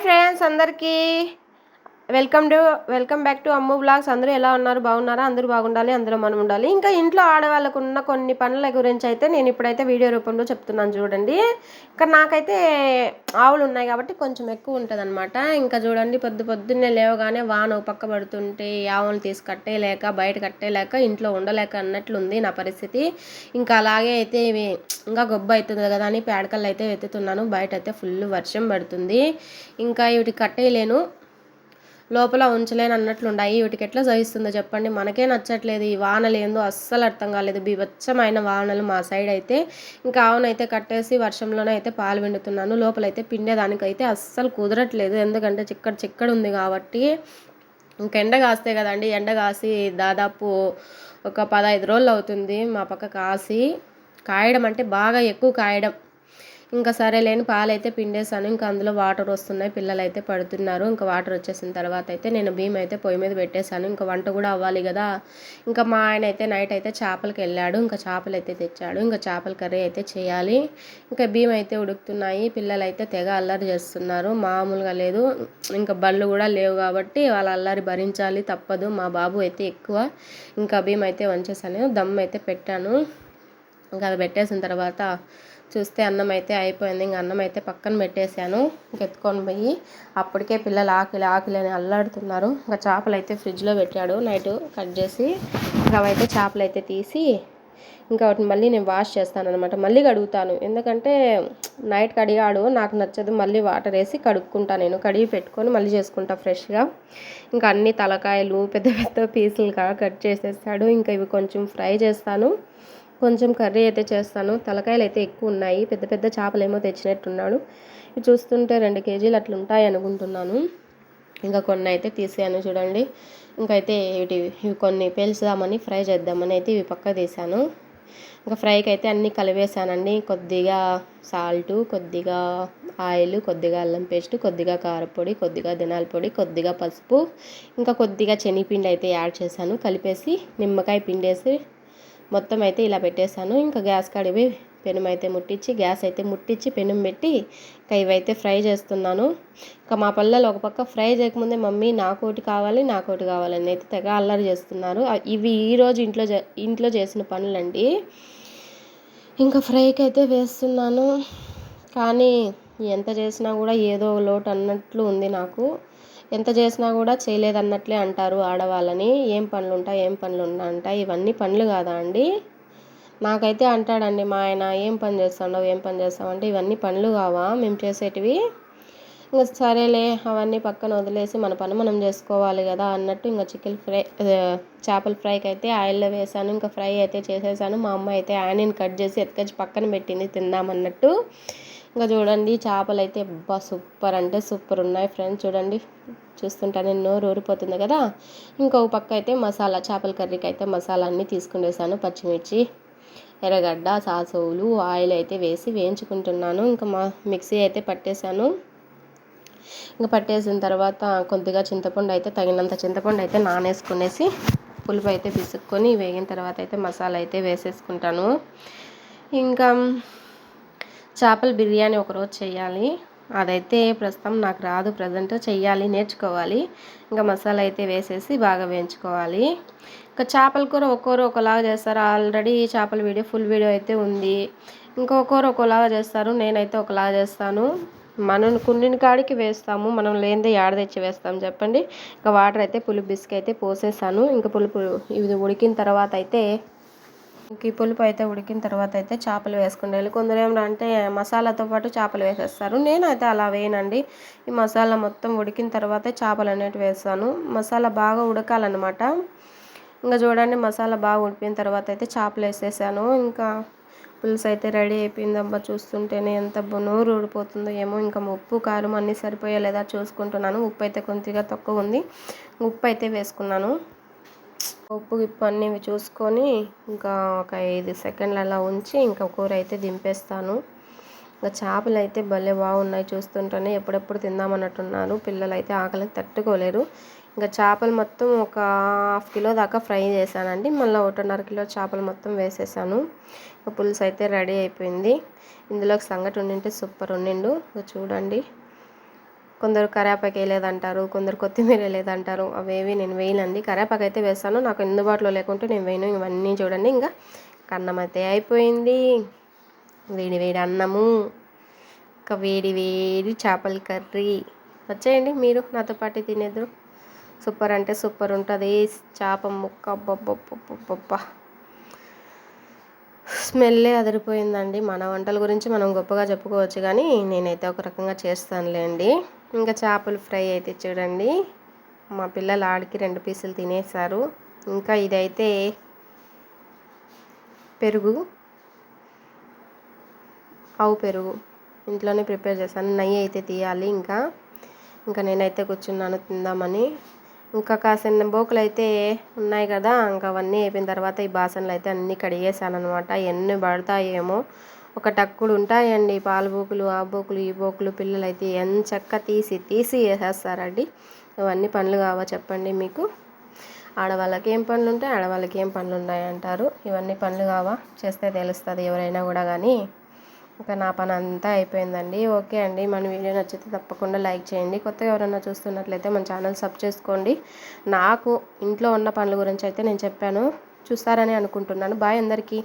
Hi friends అందరికీ welcome to welcome back to Ammu blogs. అందరూ ఎలా ఉన్నారు? బాగున్నారా? అందరూ బాగుండాలి అందరూ మనం ఉండాలి. ఇంకా ఇంట్లో ఆడవాళ్ళకు ఉన్న కొన్ని పనుల గురించి అయితే నేను ఇప్పుడైతే వీడియో రూపంలో చెప్తున్నాను చూడండి. ఇంకా నాకైతే ఆవులు ఉన్నాయి కాబట్టి కొంచెం ఎక్కువ ఉంటుంది అనమాట ఇంకా చూడండి పొద్దు పొద్దున్నే లేవగానే వాన పక్క పడుతుంటే ఆవులు తీసి కట్టేయలేక బయట కట్టేయలేక ఇంట్లో ఉండలేక అన్నట్లుంది నా పరిస్థితి. ఇంకా అలాగే అయితే ఇవి ఇంకా గొబ్బ అవుతుంది కదా అని పేడకల్లు అయితే వెతుతున్నాను. బయట అయితే ఫుల్ వర్షం పడుతుంది. ఇంకా ఇవి కట్టేయలేను. లోపల ఉంచలేను అన్నట్లుండాయి వీటికి ఎట్లా సహిస్తుందో. చెప్పండి. మనకే నచ్చట్లేదు. ఈ వానలు ఏందో అస్సలు అర్థం కాలేదు. బీభత్సమైన వానలు మా సైడ్ అయితే ఇంకా ఆవునైతే కట్టేసి వర్షంలోనే అయితే పాలు పిండుతున్నాను. లోపలైతే పిండేదానికైతే అస్సలు కుదరట్లేదు. ఎందుకంటే చిక్కడ చిక్కడ ఉంది కాబట్టి. ఇంక ఎండ కాస్తే కదండి. ఎండ కాసి దాదాపు ఒక పదహైదు రోజులు అవుతుంది మా పక్క కాసి. కాయడం అంటే బాగా ఎక్కువ కాయడం. ఇంకా సరే లేని పాలైతే పిండేసాను పిండేశాను. ఇంకా అందులో వాటర్ వస్తున్నాయి. పిల్లలు అయితే పడుతున్నారు. ఇంకా వాటర్ వచ్చేసిన తర్వాత అయితే నేను భీమ్ అయితే పొయ్యి మీద పెట్టేశాను. ఇంకా వంట కూడా అవ్వాలి కదా. ఇంకా మా ఆయన అయితే నైట్ అయితే చేపలకి వెళ్ళాడు. ఇంకా చేపలు అయితే తెచ్చాడు. ఇంకా చేపల కర్రీ అయితే చేయాలి. ఇంకా భీమ్ అయితే ఉడుకుతున్నాయి. పిల్లలు అయితే తెగ అల్లరి చేస్తున్నారు. మామూలుగా లేదు. ఇంకా బళ్ళు కూడా లేవు కాబట్టి వాళ్ళ అల్లరి భరించాలి తప్పదు. మా బాబు అయితే ఎక్కువ. ఇంకా భీమ్ అయితే వంచేసాను దమ్ అయితే పెట్టాను. ఇంకా అది పెట్టేసిన తర్వాత చూస్తే అన్నం అయితే అయిపోయింది. ఇంక అన్నం అయితే పక్కన పెట్టేశాను. ఎత్తుకొని పోయి అప్పటికే పిల్లలు ఆకలి ఆకలి అని అల్లాడుతున్నారు. ఇంకా చేపలు అయితే ఫ్రిడ్జ్లో పెట్టాడు. నైట్ కట్ చేసి ఇంకా అవైతే చేపలు అయితే తీసి ఇంకా వాటిని మళ్ళీ నేను వాష్ చేస్తాను అనమాట మళ్ళీ కడుగుతాను. ఎందుకంటే నైట్ కడిగాడు. నాకు నచ్చదు మళ్ళీ వాటర్ వేసి కడుక్కుంటాను నేను. కడిగి పెట్టుకొని మళ్ళీ చేసుకుంటా ఫ్రెష్గా. ఇంకా అన్ని తలకాయలు పెద్ద పెద్ద పీసులుగా కట్ చేసేస్తాడు. ఇంకా ఇవి కొంచెం ఫ్రై చేస్తాను. కొంచెం కర్రీ అయితే చేస్తాను. తలకాయలు అయితే ఎక్కువ ఉన్నాయి పెద్ద పెద్ద చేపలు ఏమో తెచ్చినట్టున్నాడు. ఇవి చూస్తుంటే రెండు కేజీలు అట్లా ఉంటాయి అనుకుంటున్నాను. ఇంకా కొన్ని అయితే తీసాను చూడండి. ఇంకైతే ఇవి ఇవి కొన్ని పేల్చుదామని ఫ్రై చేద్దామని అయితే ఇవి పక్క తీసాను ఇంకా ఫ్రైకి అయితే అన్నీ కలిపేసానండి కొద్దిగా సాల్టు కొద్దిగా ఆయిల్ కొద్దిగా అల్లం పేస్ట్ కొద్దిగా కారపొడి కొద్దిగా దినాల పొడి కొద్దిగా పసుపు ఇంకా కొద్దిగా శనగపిండి అయితే యాడ్ చేశాను. కలిపేసి నిమ్మకాయ పిండేసి మొత్తం అయితే ఇలా పెట్టేశాను. ఇంకా గ్యాస్ కడివి పెనం అయితే ముట్టించి గ్యాస్ అయితే ముట్టించి పెనం పెట్టి ఇంకా ఇవైతే ఫ్రై చేస్తున్నాను. ఇంకా మా పల్లెలు ఒక పక్క ఫ్రై చేయకముందే మమ్మీ నాకోటి కావాలి నాకోటి కావాలని అయితే తెగ అల్లరి చేస్తున్నారు. ఇవి ఈరోజు ఇంట్లో ఇంట్లో చేసిన పనులండి. ఇంకా ఫ్రైకి అయితే వేస్తున్నాను. కానీ ఎంత చేసినా కూడా ఏదో లోటు అన్నట్లు ఉంది నాకు. ఎంత చేసినా కూడా చేయలేదన్నట్లే అంటారు ఆడవాళ్ళని. ఏం పనులు ఉంటాయి ఏం పనులు ఉంటాయి ఇవన్నీ పనులు కాదా అండి? నాకైతే అంటాడండి మా ఆయన ఏం పని చేస్తాడో ఏం పని చేస్తామంటే ఇవన్నీ పనులు కావా? మేము చేసేటివి ఇంకా సరేలే అవన్నీ పక్కన వదిలేసి మన పని మనం చేసుకోవాలి కదా అన్నట్టు ఇంకా చికెన్ ఫ్రై చేపల ఫ్రైకి అయితే ఆయిల్లో వేసాను. ఇంకా ఫ్రై అయితే చేసేసాను. మా అమ్మ అయితే ఆనియన్ కట్ చేసి ఎత్తుకొచ్చి పక్కన పెట్టింది తిందామన్నట్టు ఇంకా చూడండి చేపలు అయితే అబ్బా సూపర్ అంటే సూపర్ ఉన్నాయి ఫ్రెండ్స్ చూడండి చూస్తుంటే నోరు ఊరిపోతుంది కదా. ఇంకో పక్క అయితే మసాలా చేపల కర్రీకి అయితే మసాలా అన్నీ తీసుకునేసాను పచ్చిమిర్చి ఎర్రగడ్డ సాసవులు ఆయిల్ అయితే వేసి వేయించుకుంటున్నాను. ఇంకా మా మిక్సీ అయితే పట్టేశాను. ఇంకా పట్టేసిన తర్వాత కొద్దిగా చింతపండు అయితే తగినంత చింతపండు అయితే నానేసుకునేసి పులుపు అయితే పిసుక్కొని వేగిన తర్వాత అయితే మసాలా అయితే వేసేసుకుంటాను. ఇంకా చేపల బిర్యానీ ఒకరోజు చేయాలి. అదైతే ప్రస్తుతం నాకు రాదు ప్రజెంట్ చెయ్యాలి నేర్చుకోవాలి. ఇంకా మసాలా అయితే వేసేసి బాగా వేయించుకోవాలి. ఇంకా చేపల కూర ఒక్కోరు ఒకలాగా చేస్తారు. ఆల్రెడీ చేపల వీడియో ఫుల్ వీడియో అయితే ఉంది. ఇంకొకరు ఒకలాగా చేస్తారు నేనైతే ఒకలాగా చేస్తాను. మనం కుండిని కాడికి వేస్తాము మనం లేనిదే యాడ తెచ్చి వేస్తాం చెప్పండి. ఇంకా వాటర్ అయితే పులుపు బిస్క్ అయితే పోసేసాను. ఇంకా పులుపు ఇది ఉడికిన తర్వాత అయితే ఈ పులుపు అయితే ఉడికిన తర్వాత అయితే చేపలు వేసుకుంటారు. కొందరు ఏమంటే మసాలాతో పాటు చేపలు వేసేస్తారు. నేనైతే అలా వేయనండి. ఈ మసాలా మొత్తం ఉడికిన తర్వాత చేపలు అనేవి వేస్తాను. మసాలా బాగా ఉడకాలన్నమాట. ఇంకా చూడండి మసాలా బాగా ఉడిపిన తర్వాత అయితే చేపలు వేసేసాను. ఇంకా పులుసు అయితే రెడీ అయిపోయిందబ్బా. చూస్తుంటేనే ఎంత నోరు ఊడిపోతుందో ఏమో. ఇంకా ఉప్పు కారం అన్నీ సరిపోయే లేదా చూసుకుంటున్నాను. ఉప్పు అయితే కొద్దిగా తక్కువ ఉంది. ఉప్పు అయితే వేసుకున్నాను. ఉప్పు గిప్పు అన్నీ చూసుకొని ఇంకా ఒక ఐదు సెకండ్లు అలా ఉంచి ఇంకా కూర అయితే దింపేస్తాను. ఇంకా చేపలు అయితే భలే బాగున్నాయి చూస్తుంటేనే ఎప్పుడెప్పుడు తిందామన్నట్టున్నారు. పిల్లలు అయితే ఆకలి తట్టుకోలేరు. ఇంకా చేపలు మొత్తం ఒక హాఫ్ కిలో దాకా ఫ్రై చేశానండి. మళ్ళీ ఒకటిన్నర కిలో చేపలు మొత్తం వేసేసాను. పులుసు అయితే రెడీ అయిపోయింది. ఇందులో సంగటి ఉండింటే సూపర్ ఉండిండు చూడండి. కొందరు కరేపాకు వేయలేదంటారు కొందరు కొత్తిమీర వేయలేదంటారు అవేవి నేను వేయనండి. కరేపాకు అయితే వేస్తాను నాకు అందుబాటులో లేకుంటే నేను వేయను. ఇవన్నీ చూడండి ఇంకా అన్నం అయితే అయిపోయింది. వేడి వేడి అన్నము ఇంకా వేడి వేడి చేపల కర్రీ. వచ్చేయండి మీరు నాతో పాటు తినేద్దరు సూపర్ అంటే సూపర్ ఉంటుంది. చేప ముక్క బొబ్బొబ్బొబ్బొబ్బ స్మెల్లే అదిరిపోయిందండి. మన వంటల గురించి మనం గొప్పగా చెప్పుకోవచ్చు కానీ నేనైతే ఒక రకంగా చేస్తానులేండి. ఇంకా చేపల ఫ్రై అయితే చూడండి. మా పిల్లలు ఆడికి రెండు పీసులు తినేసారు ఇంకా ఇదైతే పెరుగు. ఆవు పెరుగు. ఇంట్లోనే ప్రిపేర్ చేశాను. నెయ్యి అయితే తీయాలి ఇంకా. ఇంకా నేనైతే కూర్చున్నాను తిందామని. ఇంకా కాసిన బోకులు అయితే ఉన్నాయి కదా. ఇంకా అవన్నీ అయిపోయిన తర్వాత ఈ బాసనలు అయితే అన్నీ కడిగేసాను అనమాట ఎన్ని పడతాయేమో. ఒక టక్కుడు ఉంటాయండి పాల బోకులు ఆ బోకులు ఈ బోకులు పిల్లలు అయితే ఎంత చక్క తీసి తీసి వేసేస్తారండి. ఇవన్నీ పనులు కావా చెప్పండి మీకు? ఆడవాళ్ళకి ఏం పనులు ఉంటాయి ఆడవాళ్ళకి ఏం పనులు ఉన్నాయి అంటారు. ఇవన్నీ పనులు కావా? చేస్తే తెలుస్తుంది ఎవరైనా కూడా కానీ ఇంకా నా పని అంతా అయిపోయిందండి. ఓకే అండి. మన వీడియో నచ్చితే తప్పకుండా లైక్ చేయండి. కొత్తగా ఎవరైనా చూస్తున్నట్లయితే మన ఛానల్ సబ్ చేసుకోండి. నాకు ఇంట్లో ఉన్న పనుల గురించి అయితే నేను చెప్పాను. చూస్తారని అనుకుంటున్నాను. బాయ్ అందరికీ.